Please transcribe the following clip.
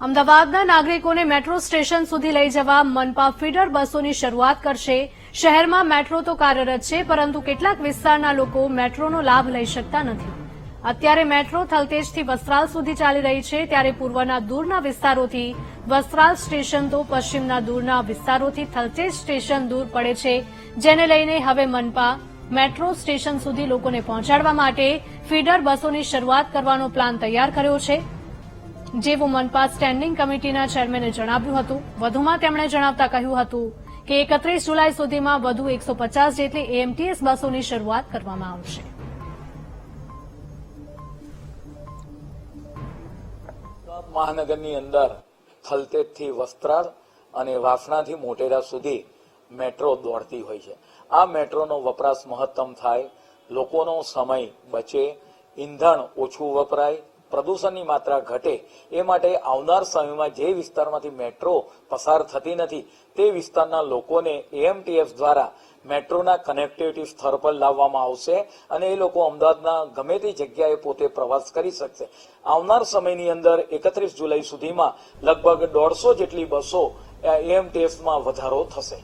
અમદાવાદના નાગરિકોને metro station સુધી લઈ જવા મનપા ફીડર બસોની શરૂઆત કરશે. શહેરમાં મેટ્રો તો કાર્યરત છે, પરંતુ કેટલાક વિસ્તારના લોકો મેટ્રોનો લાભ લઈ શકતા નથી. અત્યારે મેટ્રો થલતેજથી વસ્ત્રાલ સુધી ચાલી રહી છે, ત્યારે પૂર્વના દૂરના વિસ્તારોથી વસ્ત્રાલ સ્ટેશન તો પશ્ચિમના દૂરના વિસ્તારોથી થલતેજ સ્ટેશન દૂર પડે છે, જેને લઈને હવે મનપા મેટ્રો સ્ટેશન સુધી લોકોને પહોંચાડવા માટે ફીડર બસોની શરૂઆત કરવાનો પ્લાન તૈયાર કર્યો છે. જેવું મનપા સ્ટેન્ડિંગ કમિટીના ચેરમેને જણાવ્યું હતું. વધુમાં તેમણે જણાવતા કહ્યું હતું કે એકત્રીસ જુલાઈ સુધીમાં વધુ એકસો પચાસ જેટલી એએમટીએસ બસોની શરૂઆત કરવામાં આવશે. મહાનગરની અંદર ખલતેજથી વસ્ત્રાલ અને વાસણાથી મોટેરા સુધી મેટ્રો દોડતી હોય છે. આ મેટ્રોનો વપરાશ મહત્તમ થાય, લોકોનો સમય બચે, ઈંધણ ઓછું વપરાય પ્રદૂષણની માત્રા ઘટે, એ માટે આવનાર સમયમાં જે વિસ્તારમાંથી મેટ્રો પસાર થતી નથી, તે વિસ્તારના લોકોને એએમટીએફ દ્વારા મેટ્રોના કનેક્ટિવિટી સ્તર પર લાવવામાં આવશે અને એ લોકો અમદાવાદના ગમે તે જગ્યાએ પોતે પ્રવાસ કરી શકશે. આવનાર સમયની અંદર એકત્રીસ જુલાઈ સુધીમાં લગભગ દોઢસો જેટલી બસો એએમટીએફમાં વધારો થશે.